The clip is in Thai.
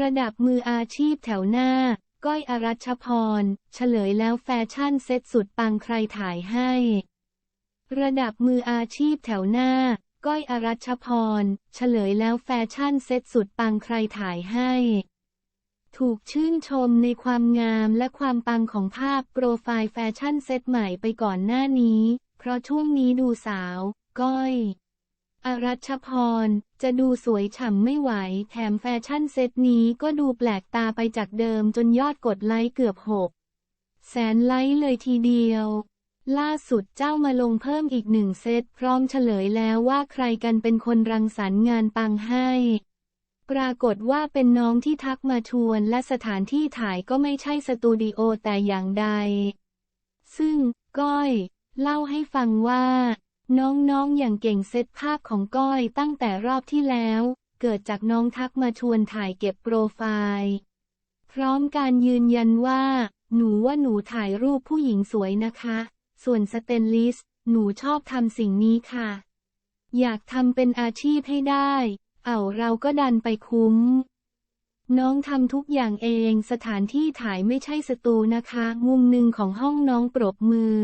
ระดับมืออาชีพแถวหน้า ก้อยอรัชพร เฉลยแล้วแฟชั่นเซ็ตสุดปังใครถ่ายให้ ระดับมืออาชีพแถวหน้า ก้อยอรัชพร เฉลยแล้วแฟชั่นเซ็ตสุดปังใครถ่ายให้ ถูกชื่นชมในความงามและความปังของภาพโปรไฟล์แฟชั่นเซ็ตใหม่ไปก่อนหน้านี้ เพราะช่วงนี้ดูสาว ก้อย อรัชพร จะดูสวยฉ่ำไม่ไหว แถมแฟชั่นเซตนี้ก็ดูแปลกตาไปจากเดิมจนยอดกดไลค์เกือบหกแสนไลค์เลยทีเดียว ล่าสุดเจ้ามาลงเพิ่มอีกหนึ่งเซตพร้อมเฉลยแล้วว่าใครกันเป็นคนรังสรรค์งานปังให้ ปรากฏว่าเป็นน้องที่ทักมาชวนและสถานที่ถ่ายก็ไม่ใช่สตูดิโอแต่อย่างใด ซึ่ง ก้อย เล่าให้ฟังว่า น้องๆ อย่างเก่งเซตภาพของก้อยตั้งแต่รอบที่แล้ว เกิดจากน้องทักมาชวนถ่ายเก็บโปรไฟล์ พร้อมการยืนยันว่า หนูว่าหนูถ่ายรูปผู้หญิงสวยนะคะ ส่วนสเตนลิส หนูชอบทำสิ่งนี้ค่ะ อยากทำเป็นอาชีพให้ได้ เอาเราก็ดันไปคุ้ม น้องทำทุกอย่างเอง สถานที่ถ่ายไม่ใช่สตูนะคะ มุมหนึ่งของห้องน้องปรบมือ